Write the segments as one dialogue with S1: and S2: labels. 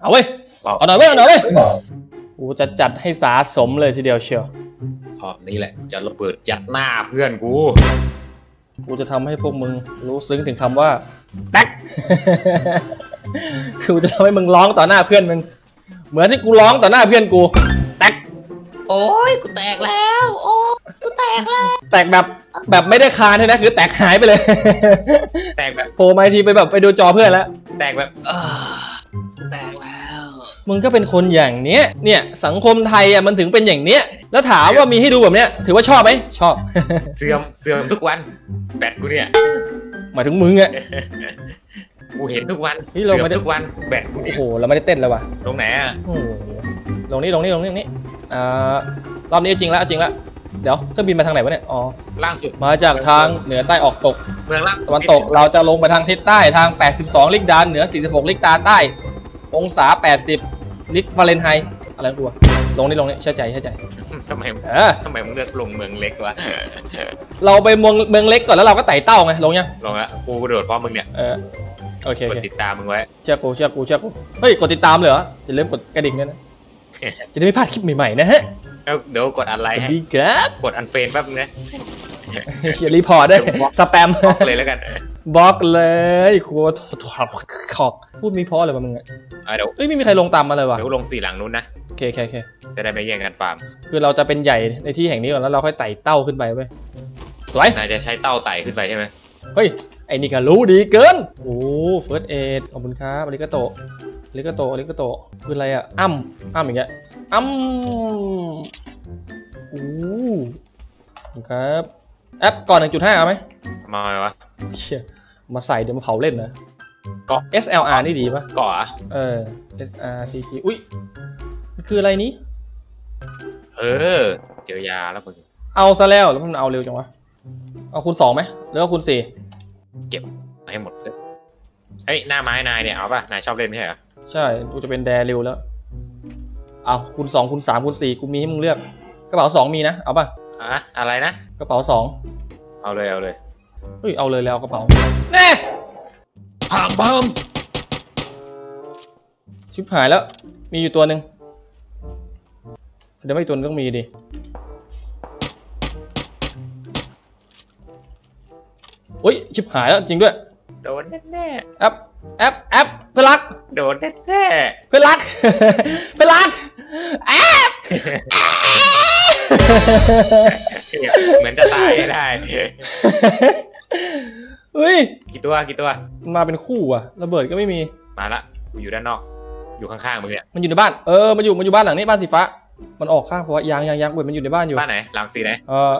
S1: เอาเว้ย เอาหน่อยเว้ย เอาหน่อยเว้ยกูจะจัดให้สาสมเลยทีเดียวเชียว
S2: รอบนี้แหละ จะระเบิดยัดหน้าเพื่อนกู
S1: กูจะทำให้พวกมึงรู้ซึ้งถึงคำว่าแป๊กกูจะทำให้มึงร้องต่อหน้าเพื่อนมึง เหมือนที่กูร้องต่อหน้าเพื่อนกู แตก
S3: โอ้ยกูแตกแล้ว โอ้ยกูแตกแล้ว
S1: แตกแบบแบบไม่ได้คานเลยนะ คือแตกหายไปเลย
S2: แตกแบบ
S1: โผล่มาอีกทีไปแบบไปดูจอเพื่อนแล้ว
S2: แตกแบบ
S3: เออกู แตกแล้ว
S1: มึงก็เป็นคนอย่างเนี้ย เนี่ยสังคมไทยอะมันถึงเป็นอย่างเนี้ย แล้วถามว่ามีให้ดูแบบเนี้ย ถือว่าชอบไหมชอบ
S2: เสื่อมเสื่อมทุกวัน แบตกูเนี่ย
S1: หมายถึงมึงอะ
S2: กูเห็นทุกวัน
S1: เฮ้ยเรา
S2: เสื่อ
S1: ไม่
S2: ม
S1: ได้
S2: ทุกวัน แบตกู
S1: โอ้
S2: เนี่ย
S1: โหเราไม่ได้เต้นเลยว่ะ
S2: ตรงไหนอะ
S1: โอ้โหลงนี่ลงนี่ลงนี่ลงนี่อ่ารอบนี้จริงแล้วจริงแล้วเดี๋ยวเครื่องบินมาทางไหนวะเนี่ย อ๋อ
S2: ล่างสุด
S1: มาจากทางเหนือใต้ออกตก
S2: เมืองล่าง
S1: ตะวันตกเราจะลงไปทางทิศใต้ทาง 82 ลิกดานเหนือ 46 ลิกดานใต้ องศา 80 ลิกฟาเรนไฮต์อะไรกูวะลงนี่ลงนี่เชื่อใจเชื่อใจ
S2: ทำไม
S1: เออ
S2: ทำไมมึงเลือกลงเมืองเล็กวะ
S1: เราไปเมืองเมืองเล็กก่อนแล้วเราก็ไต่เต้าไงลงยัง
S2: ลงละกูกระโดดพร้อมมึงเนี่ย
S1: เออโอเค
S2: ก
S1: โอ
S2: ด
S1: เค
S2: ติดตามมึงไว้
S1: เชื่อกูเชื่อกูเชื่อกูเฮ้ยกดติดตามเลยเหรออย่าลืมกดกระดิ่งด้วยนะจะได้ไม่พลาดคลิปใหม่ๆนะฮะ
S2: แล้วเดี๋ยวกดอะไร
S1: สวัส
S2: ให้
S1: ดีครับ
S2: กดอันเฟรนแป๊บนึงนะ
S1: เขียนรีพอร์ตด้วยสแปม
S2: บล็อกเลยแล้วกัน
S1: บล็อกเลยครัวขอกพูดมีเพราะอะไรวะมึงอะ
S2: อะเดี๋ยว
S1: เอ้ยไม่มีใครลงตามมาเลยว่ะ
S2: เดี๋ยวลงสี่หลังนู้นนะ
S1: โอเคโอเคโอเค
S2: จะได้ไม่แย่งกันฟาร์ม
S1: คือเราจะเป็นใหญ่ในที่แห่งนี้ก่อนแล้วเราค่อยไต่เต้าขึ้นไปเว้ยสวย
S2: นายจะใช้เต้าไต่ขึ้นไปใช่ไหม
S1: เฮ้ย ไอ้นี่ก็รู้ดีเกิน โอ้เฟิร์สเอ็ดขอบคุณครับอาริกาโตอาริกาโตอาริกาโตคืออะไรอะอ้ำอ้ำอย่างเงี้ยอ้ำ อู้ขอบคุณครับแอปก่อน 1.5 เอาไหม
S2: ทำไมวะ
S1: เชี่ยมาใส่เดี๋ยวมาเผาเล่นนะ
S2: เกาะ
S1: SLR นี่ดีปะ
S2: เกาะอะ
S1: เออ SRCC อุ้ยมันคืออะไรนี้
S2: เออ เจอยาแล้วมึง
S1: เอาซะแล้วแล้วมันเอาเร็วจังวะ เอาคูณสองไหมหรือว่าคูณสี่
S2: เก็บมาให้หมดเลยเฮ้ยหน้าไม้นายเนี่ยเอาป่ะนายชอบเล่นไม่ใช่เหรอ
S1: ใช่กูจะเป็นแดเร็วแล้ว เอาคูณสองคูณสามคูณสี่กูมีให้มึงเลือก กระเป๋าสองมีนะ เอาป่ะ
S2: อะอะไรนะ
S1: กระเป๋าสอง
S2: เอาเลยเอาเลย
S1: เฮ้ย เอาเลยแล้วเอากระเป๋าแน่
S2: พามพาม
S1: ชิบหายแล้ว มีอยู่ตัวหนึ่งแสดงว่าอีกตัวนึงต้องมีดิอุ้ย ชิบหายแล้วจริงด้วย
S2: โดนแน่
S1: แอป แอป แอปเพื่อนรัก
S2: ๆโดนแน่
S1: เพื่อนรัก เพื่อนรัก แอป
S2: ๆ เหมือนจะตายได้
S1: เฮ้ย
S2: กี่ตัวกี่ตัว
S1: มาเป็นคู่อะระเบิดก็ไม่มี
S2: มาละกูอยู่ด้านนอก อยู่ข้างๆมึงเนี่ย
S1: มันอยู่ในบ้าน เออ มันอยู่ มันอยู่บ้านหลังนี้บ้านสีฟ้า มันออกข้างเพราะว่ายางยางยางเว้ยมันอยู่ในบ้านอยู่
S2: บ้านไหน หลังสีไหน
S1: เออ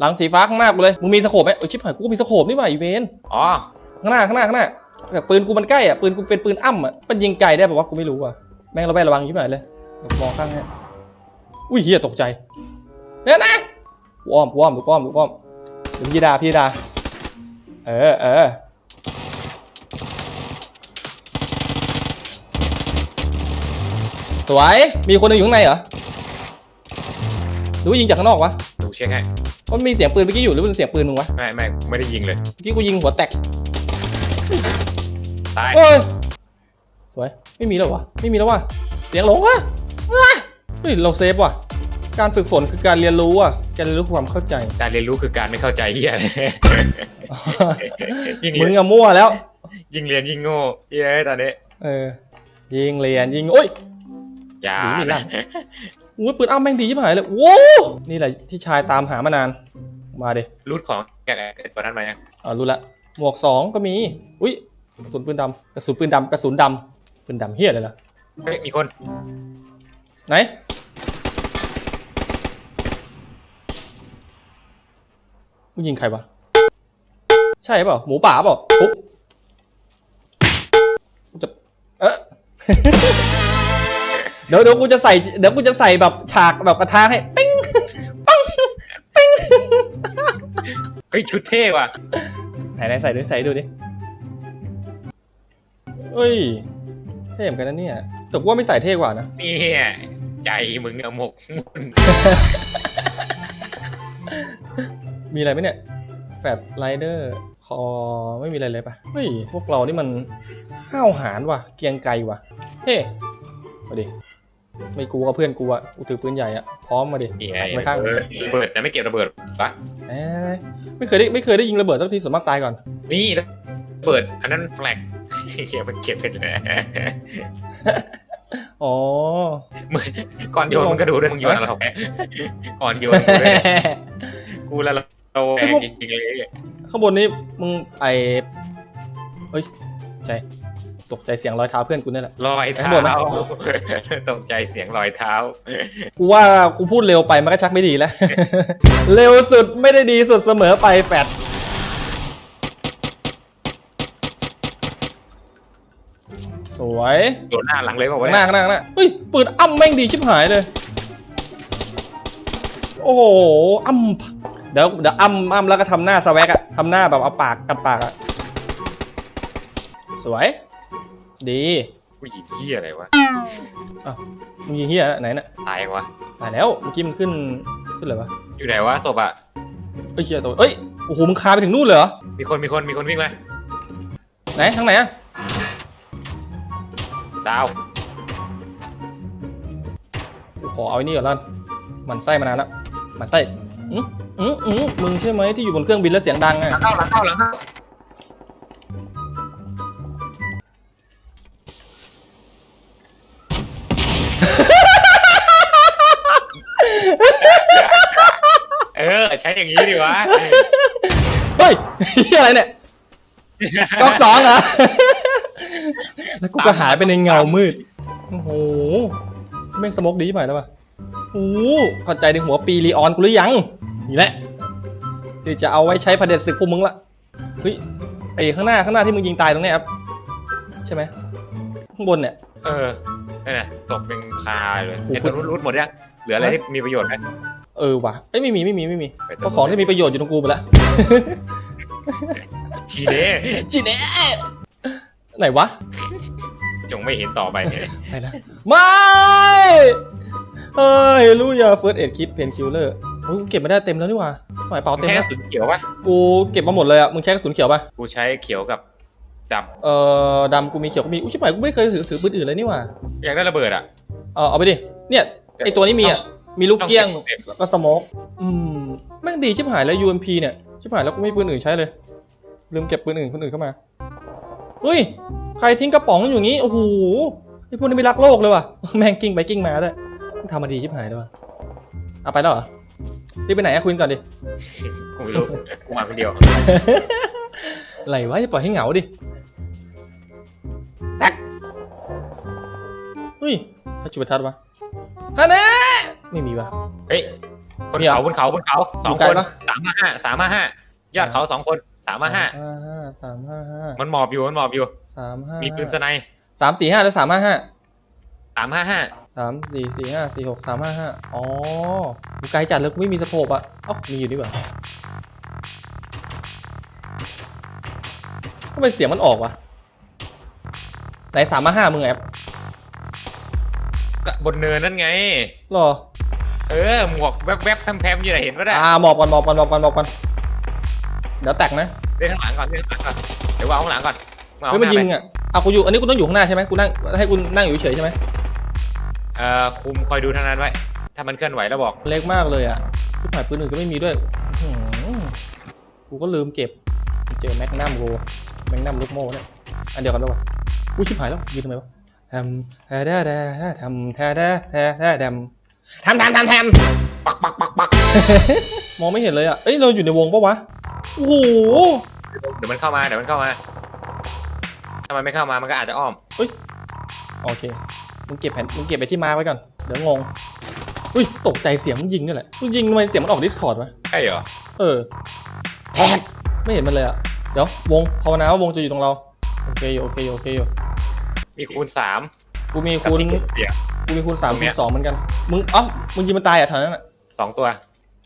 S1: หลังสีฟ้าข้างหน้ากูเลย มึงมีสโคปไหมเออชิบหายกูก็มีสโคปนี่หว่าอีเวน
S2: อ๋อ
S1: ข้างหน้าข้างหน้าข้างหน้าแต่ปืนกูมันใกล้อะ ปืนกูเป็นปืนอ้ำอะ มันยิงไกลได้แบบว่ากูไม่รู้อะ แม่งระแวดระวังชิบหายเลยเดี๋ยวมองข้างให้อุ้ยเฮียตกใจ เนี่ยนะกูอ้อมกูอ้อมกูอ้อมกูอ้อมเดี๋ยวพี่ดาพี่ดา เออเออสวย มีคนหนึงอยู่ข้างในเหรอ หรือว่ายิงจากข้างนอกวะ
S2: ดูเช็คให้
S1: มันมีเสียงปืนเมื่อกี้อยู่หรือมันเสียงปืนมึงวะ
S2: ไม่ไม่ไม่ได้ยิงเลย
S1: เมื่อกี้กูยิงหัวแตก
S2: ตาย
S1: โอ้ย สวย ไม่มีแล้ววะ ไม่มีแล้ววะ เสียงหลงวะว้าเฮ้ย เราเซฟว่ะ การฝึกฝนคือการเรียนรู้อะ การเรียนรู้ความเข้าใจ
S2: การเรียนรู้คือการไม่เข้าใจเฮียเลยยิ่ง
S1: มึ
S2: เรี
S1: ง
S2: ยน
S1: อะมั่วแล้ว
S2: ยิ่งเรียนยิ่งโง่เฮียตอนนี้
S1: เออ ยิงเรียนยิงโอ้ย
S2: อย่า
S1: หนีไม่ลั่นอุ้ยปืนอ้าแม่งดีชิบหายเลยโว้วนี่แหละที่ชายตามหามานาน มาเด
S2: รูทของแกเกิดตอนนั้นมายัง
S1: อ่ารู้ละ หมวกสองก็มี อุ้ยกระสุนปืนดำกระสุนปืนดำกระสุนดำปืนดำเฮียเลยล่ะ
S2: เฮ้ยมีคน
S1: ไหน มึงยิงใครวะ ใช่เปล่า หมูป่าเปล่าปุ๊บกูจะ เออเดี๋ยวเดี๋ยวกูจะใส่ เดี๋ยวกูจะใส่แบบฉากแบบกระทางให้ ปิ้งปังปิ้ง
S2: เฮ้ยชุดเท่ว่ะ
S1: ไหนไหนใส่ดูใส่ดูดิเอ้ย เท่เหมือนกันนะเนี่ย แต่กูว่าไม่ใส่เท่กว่านะ
S2: นี่ใจมึงอะหมกมุ่น
S1: มีอะไรไหมเนี่ยแฟตไรเดอร์คอไม่มีอะไรเลยปะเฮ้ยพวกเรานี่มันห้าวหาญว่ะ เกรียงไกรว่ะ เฮ้มาดิไม่กลัวกับเพื่อนกูอะกูถือปืนใหญ่อะพร้อมมาดิ
S2: นี่ไง
S1: ไปข้าง
S2: เออระเบิดแต่ไม่เก็บระเบิดปะ
S1: เอ้ยไม่เคยได้ไม่เคยได้ยิงระเบิดสักทีส่วนมากตายก่อน
S2: นี่ระเบิด อันนั้นแฟลกเก็บมันเก็บไปเลย
S1: อ๋อ
S2: มึงก่อนโยนมึงก็ดูด้วยมึงโยนอะไรไปก่อนโยนกูเลยกูละ เราแรงจริงๆเลย
S1: ข้างบนนี้มึงไอเฮ้ยใจตกใจเสียงรอยเท้าเพื่อนกูนี่แหละ
S2: รอยเท้า
S1: ข้างบนไหม
S2: ตกใจเสียงรอยเท้า
S1: กูว่ากูพูดเร็วไปมันก็ชักไม่ดีแล้ว เร็วสุดไม่ได้ดีสุดเสมอไปแฟดสวย
S2: โดนหน้าหลังเลยบอกว่า
S1: ข้างหน้าข้างหน้าข้างหน้าเฮ้ยปืนอ้ำแม่งดีชิบหายเลย โอ้โหอ้ำ เดี๋ยวเดี๋ยวอ้ำอ้ำแล้วก็ทำหน้าสแวกอะทำหน้าแบบเอาปากกัดปากอะสวย ดี
S2: ผู้หญิงขี้ยอะไรวะ
S1: มึงยิงเฮียไหนน่ะ
S2: ตายวะ
S1: ตายแล้วเมื่อกี้มันขึ้นขึ้นอะไรวะ
S2: อยู่ไหนวะศพอะ
S1: เอ้ยเฮียตัวเอ้ยโอ้โหมึงคาไปถึงนู่นเลยเหรอ
S2: มีคนมีคนมีคนวิ่งมา
S1: ไหนทางไหนอะ
S2: ดาว
S1: กูขอเอาไอ้นี่ก่อนละกันหมันไส้มานานแล้วหมันไส้อืม อืมอืมมึงใช่ไหมที่อยู่บนเครื่องบินแล้วเสียงดังอะ
S2: หลังเข้าหลังเข้าหลังเข้าเออ ใช้อย่างนี้ดีวะ
S1: เฮ้ยเฮียอะไรเนี่ยก๊อกสองเหรอแล้วกูก็หายไปในเงามืด โอ้โห แม่งสโมกดีไปแล้วป่ะโอ้โหเข้าใจในหัวปีรีออนกูหรือยัง นี่แหละที่จะเอาไว้ใช้ประเด็จศึกพวกมึงละเฮ้ยไอ้ข้างหน้าข้างหน้าที่มึงยิงตายตรงเนี้ยครับใช่ไหมข้างบนเนี่ย
S2: เออนี่นน่ะศพเป็นคาเลย
S1: โอ้โห
S2: ไอ้ตัวรุดรุดหมดยังเหลืออะไรที่มีประโยชน์ไหม
S1: เออว่ะเอ้ยไม่มีไม่มีไม่มี
S2: ไป
S1: เพราะของที่มีประโยชน์อยู่ตรงกูไปแล้ว
S2: ชีเน่
S1: จีเน่ไหนวะ
S2: จงไม่เห็นต่อไปเนี่ย
S1: ไปแล้วไม่เฮ้ยรู้อย่าเฟิร์สเอ็ดคิดเพนคิลเลอร์ กูเก็บไม่ได้เต็มแล้วนี่หว่าหมายเปล่า
S2: มึง
S1: เต็ม
S2: ใช้ก
S1: แล้
S2: ระ
S1: ว
S2: สุนเขียวปะ
S1: กูเก็บมาหมดเลยอะมึงใช้กระสุนเขียวป่ะ
S2: กูใช้เขียวกับด
S1: เอ่อดำกูมีเขียวกูมีอุ้ยชิบหายกูไม่เคยถือถือปืนอื่นเลยนี่หว่าำ
S2: อยากได้ระเบิดอะ
S1: เออเอาไปดิเนี่ยไอตัวนี้มีอะมีลูกเกี้ยง
S2: ต้องเก็บ
S1: แล้วก็สโมกอืมแม่งดีชิบหายแล้ว UMP เนี่ยชิบหายแล้วกูไม่มีปืนอื่นใช้เลย ลืมเก็บปืนอื่นคนอื่นเข้ามาเฮ้ยใครทิ้งกระป๋องอยู่อย่างงี้โอ้โหไอพวกนี้ไม่รักโลกเลยว่ะ แม่งกิ้งไปกิ้งมาด้วยมันทำมาดีชิบหายด้วยว่ะเอาไปแล้วเหรอ รีบไปไหนอะคุยกันก่อนดิ
S2: กูไม่รู้กูมาคนเดียว
S1: อะไรวะจะปล่อยให้เหงาดิแท็กเฮ้ยถ้าจุดประทัดวะฮะแน่ไม่มีวะ
S2: เฮ้ยบน
S1: เนี่ย
S2: เขาบนเขาบนเขาสอง
S1: อยู่ไกล
S2: คน
S1: ปะ
S2: สามห้าห้าสามห้าห้ายอดเขาสองคนสามห้าห้า
S1: ห้าห้าสามห้าห้า
S2: มันหมอบอยู่มันหมอบอยู่
S1: สามห้า
S2: มีปืนสไน
S1: สามสี่ห้าหรือสามห้าห้า
S2: สามห้าห้า
S1: สามสี่สี่ห้าสี่หกสามห้าห้าอ๋อกูไกลจัดเลยกูไม่มีสโคปอะเอ้ามีอยู่นี่หว่าทำไมเสียงมันออกวะไหนสามห้าห้ามึงแอป
S2: ก็บนเนินนั่นไง
S1: หรอ
S2: เออ หมวกแวบๆแพมๆอยู่ไหนเห็นปะได้
S1: อ่าหมอบก่อนหมอบก่อนหมอบก่อนหมอบก่อนเดี๋ยวแตกนะ
S2: เล่นข้างหลังก่อนเล่นข้างหลังก่อนเดี๋ยววางข้างหลังก่อนวาง
S1: เฮ้ยมัน
S2: ข้างห
S1: ยิ
S2: น้างไป
S1: อะเอากูอยู่ อันนี้กูต้องอยู่ข้างหน้าใช่ไหมกูนั่งให้กูนั่งอยู่เฉยๆใช่ไหม
S2: เอ่อคุมคอยดูทางนั้นไว้ ถ้ามันเคลื่อนไหวแล้วบอก
S1: เล็กมากเลยอะชุดหมายปืนอื่นก็ไม่มีด้วยอื้อหือกูก็ลืมเก็บ เจอแม็กนัมกูแม็กนัมลูกโม่เนี่ย อันเดียวกันปะวะกูชิบหายแล้วยืนทำไมวะทำแท้แท้แท้ทำแท้แท้แท้แท้ทำทำทำทำท
S2: ปักปักปักปักำ
S1: มองไม่เห็นเลยอะ เอ้ยเราอยู่ในวงปะวะ โอ้โห
S2: เดี๋ยวมันเข้ามา เดี๋ยวมันเข้ามา ถ้ามันไม่เข้ามา มันก็อาจจะอ้อม
S1: โอเค มึงเก็บแผ่นมึงเก็บไปที่มาไว้ก่อน เดี๋ยวงง อุ้ยตกใจเสียงมึงยิงนี่แหละมึงยิงทำไมเสียงมันออกดิสคอร์ดวะ
S2: ใช่เหรอ
S1: เออแทบไม่เห็นมันเลยอะเดี๋ยววงภาวนาว่าวงจะอยู่ตรงเรา โอเคอยู่โอเคอยู่โอเคอยู่
S2: มีคูณสาม
S1: กูมี
S2: กับ
S1: คูณ
S2: ที่เก็บเสียง
S1: กูมีคูณสาม
S2: ตรงเนี้
S1: คูณ
S2: ย
S1: สองเหมือนกัน มึงเอ้ามึงยิงมันตายอะแถวนั้นอะ
S2: สองตัว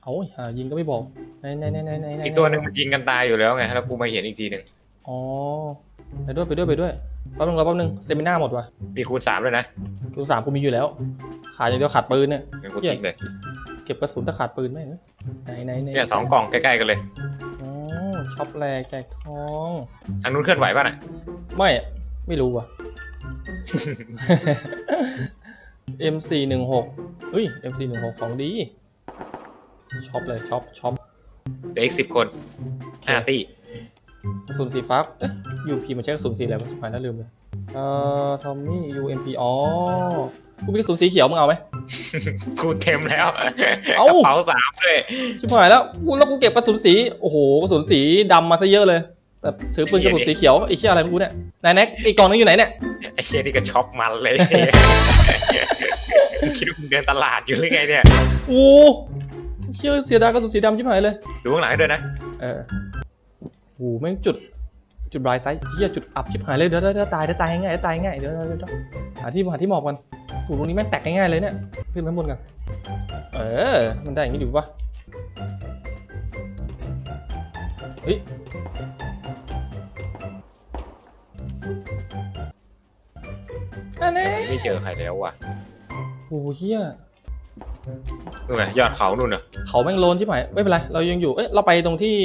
S1: เอ้าหายิงก็ไม่บอกไหนไหนไหนไหนไหนไหน
S2: อีกตัวหนึ่งมันยิงกันตายอยู่แล้วไงแล้วกูมาเห็นอีกทีหนึ่ง
S1: อ๋อไปด้วยไปด้วยไปด้วย แป๊บนึงรอแป๊บนึงสเตมิน่าหมดว่ะ
S2: มีคูณสามด้วยนะ
S1: คูณสามกูมีอยู่แล้ว ขาดอย่างเดียวขาดปืนเนี่ย
S2: งั้นกูทิ้งเลย
S1: เก็บกระสุนแต่ขาดปืนไม่เห็นไหมไหนไหนไหน
S2: เนี่ยสองกล่องใกล้ๆกันเลย
S1: อ๋อช็อปแรกแจกทอง
S2: ทางนู้นเคลื่อนไหวป่ะน่ะ
S1: ไม่ไม่รู้ว่ะ M416 เฮ้ย M416 ของดีช็อปเลยช็อปช็อป
S2: เดี๋ยวอีกสิบคนห้าตี
S1: กระสุนสีฟ้าเอ๊ะ UP มันใช้กระสุนสีอะไรวะสุดท้ายน่าลืมเลยเอ่อทอมมี่ UMP อ๋อกูมีกระสุนสีเขียวมึงเอาไหม
S2: กูเต็มแล้ว
S1: เอ้า
S2: กระเป๋าสามเลย
S1: ชิบหายแล้วกูแล้วกูเก็บกระสุนสีโอ้โหกระสุนสีดำมาซะเยอะเลย แต่ถือปืนกระสุนสีเขียวไอ้เชี่ยอะไรไม่รู้เนี่ยไหนายแน็กอีกกล่องนึงอยู่ไหนเนี่ย
S2: ไอ้เชี่ยนี่ก็ช็อปมันเลยมึงคิดว่ามึงเดินตลาดอยู่หรือไงเนี่ย
S1: โอ้เชี่ยเสียดายกระสุนสีดำชิบหายเลย
S2: ดูข้างหลังให้ด้วยนะ
S1: เออ โอ้แม่งจุดจุดบรายไซส์เฮียจุดอับชิบหายเลยเดี๋ยวเดี๋ยวเดี๋ยวตายเดี๋ยวตายง่ายเดี๋ยวตายง่ายเดี๋ยวเดี๋ยวเดี๋ยวหาที่หาที่หมอบกันโอ้ตรงนี้แม่งแตกง่ายๆเลยเนี่ยขึ้นไปข้างบนกันเออมันได้อย่างนี้ดีปะเฮ้ยอันนี้
S2: ไม่เจอใครแล้วว่ะ
S1: โอ้เฮีย
S2: นู่นไงยอดเขานู่นน่ะ
S1: เขาแม่งโลนชิบหายไม่เป็นไรเรายังอยู่เอ้ยเราไปตรงที่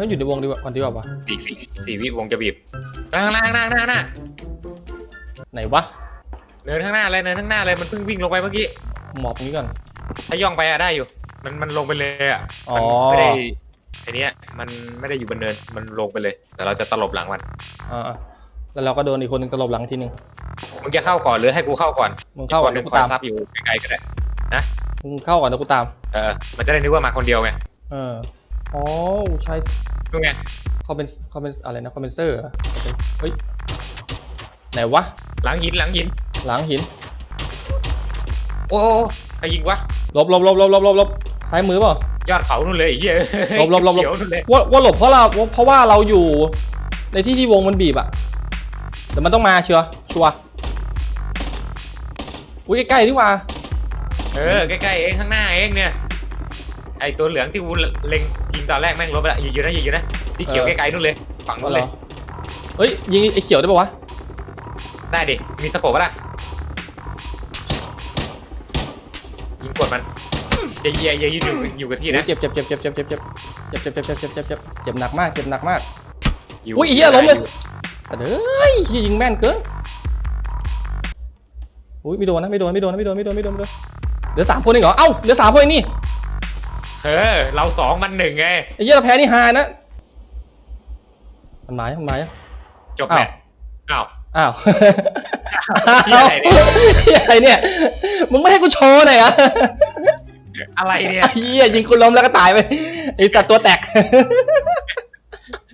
S1: เฮ้ยอยู่ในวงดีกว่าก่อนดีกว่าวะ
S2: สี่วิสี่วิวงจะบีบข้างหน้าข้างหน้าข้างหน้าข้างหน้า
S1: ไหนวะ
S2: เนินข้างหน้าเลยเนินข้างหน้าเลยมันเพิ่งวิ่งลงไปเมื่อกี้
S1: หมอบตรงนี้ก่อน
S2: ถ้าย่องไปอะได้อยู่ มันมันลงไปเลยอะ
S1: อ๋อ
S2: มันไม่ได้ทีเนี้ยมันไม่ได้อยู่บนเนินมันลงไปเลยแต่เราจะตลบหลังมัน
S1: อ่าๆแล้วเราก็โดนอีกคนหนึ่งตลบหลังทีหนึ่ง
S2: มึงจะเข้าก่อนหรือให้กูเข้าก่อน
S1: มึงเข้าก่อน
S2: ห
S1: เดี๋
S2: นึ่
S1: ยว
S2: ง
S1: กู
S2: คอย
S1: ตาม
S2: ซับอยู่ไกลๆก็ได้
S1: มึงเข้าก่อนเดี๋ยวกูตาม
S2: เออมันจะได้นึกว่ามาคนเดียวไง
S1: เออ อ๋อใช้
S2: นู่นไง
S1: คอมเมนต์คอมเมนต์อะไรนะคอมเมนเซอร์เฮ้ยไหนวะ
S2: หลังหินหลังหิน
S1: หลังหิน
S2: โอ้โอ้โอ้ใครยิงวะ
S1: หลบหลบหลบหลบหลบหลบหลบซ้ายมือเปล่า
S2: ยอดเขานู่นเลยไอ้เหี้ย
S1: หลบหลบหลบหลบ
S2: เขียวนู่นเลย
S1: ว่าว่าหลบเพราะเราเพราะว่าเราอยู่ ในที่ที่วงมันบีบอะเดี๋ยวมันต้องมาเชียวชัวร์อุ้ยใกล้ๆนี่หว่า
S2: เออใกล้ๆเองข้างหน้าเองเนี่ย ไอตัวเหลืองที่กูเล็งยิงตอนแรกแม่งลบไปละยิงอยู่นะยิงอยู่นะสีเขียวไกลๆนู่นเลยฝั่ง
S1: ว่า
S2: นู่น
S1: เหร
S2: เล
S1: อยเฮ้ยยิงไอ้เขียวได้ปะวะ
S2: ได้ดิมีสโคปปะล่ะยิงกดมันอย่าอย่าอย่ายืนอยู่อยู่กับที่นะ
S1: เจ็บเจ็บเจ็บเจ็บเจ็บเจ็บเจ็บเจ็บเจ็บเจ็บเจ็บเจ็บเจ็บเจ็บเจ็บหนักมากเจ็บหนักมาก
S2: อยู่
S1: อุ้ยไอ้เหี้ยล้มเลยสะเด้ยเหี้ยยิงแม่นเกินอุ้ยไม่โดนนะไม่โดนไม่โดนไม่โดนไม่โดนไม่โดนไม่โดนเหลือสามคนเองเหรอเอ้าเหลือสามคนเองนี่
S2: เออ เราสองมันหนึ่งไง
S1: ไอ้เหี้ยเราแพ้นี่ฮานะ มันมายังมันมายัง
S2: จบแมตช์อ้าว
S1: อ้าว
S2: เหี้ยอะไรเนี่ย
S1: เหี้ยอะไรเนี่ย มึงไม่ให้กูโชว์หน่อยเหรอะ
S2: อะไรเนี่ย
S1: ไอ้เหี้ยยิงกูล้มแล้วก็ตายไป ไอสัตว์ตัวแตก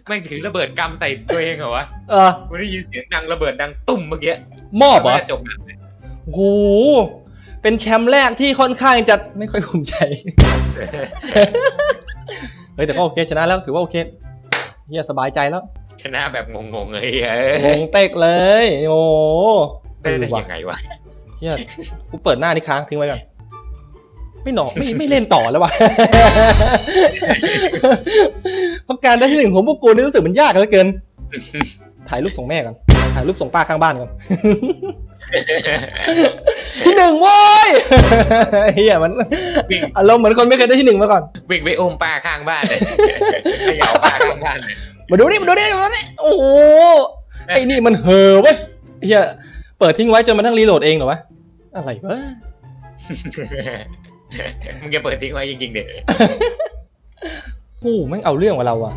S2: แม่งถือระเบิดกำใส่ตัวเองเหรอวะ
S1: เออ
S2: กูได้ยินเสียงดังระเบิดดังตุ้มเมื่อกี้
S1: มอบเหรอ
S2: ไม่ได้จบนะ
S1: โอ้โห เป็นแชมป์แรกที่ค่อนข้างจะไม่ค่อยภูมิใจ เฮ้ยแต่ก็โอเคชนะแล้วถือว่าโอเคเฮียสบายใจแล้ว
S2: ชนะแบบงงๆเลย
S1: งงเต็กเลย โอ้โห
S2: ได้ได้
S1: เออว่ะ
S2: ยังไงวะ
S1: เฮียกูเปิดหน้านี่ค้างทิ้งไว้ก่อนไม่หนอไม่ไม่เล่นต่อแล้ววะเพราะการได้ที่หนึ่งของพวกกูนี่รู้สึกมันยากเหลือเกิน ถ่ายรูปส่งแม่ก่อนถ่ายรูปส่งป้าข้างบ้านก่อน ที่หนึ่งโว้ยเฮียมัน
S2: วิ่ง
S1: อารมณ์เหมือนคนไม่เคยได้ที่หนึ่งมาก่อน
S2: วิ่งไปอุ้มป้าข้างบ้านเลยขย่าป้าข้างบ้านเลย
S1: มาดูนี่มาดูนี่มาดูนี่โอ้โหไอ้นี่มันเห่อเว้ยเฮียเปิดทิ้งไว้จนมันทั้งรีโหลดเองเหรอวะอะไรวะ
S2: มึงจะเปิดทิ้งไว้จริงๆเด็
S1: โอ้โหแม่งเอาเรื่องกับเราอะ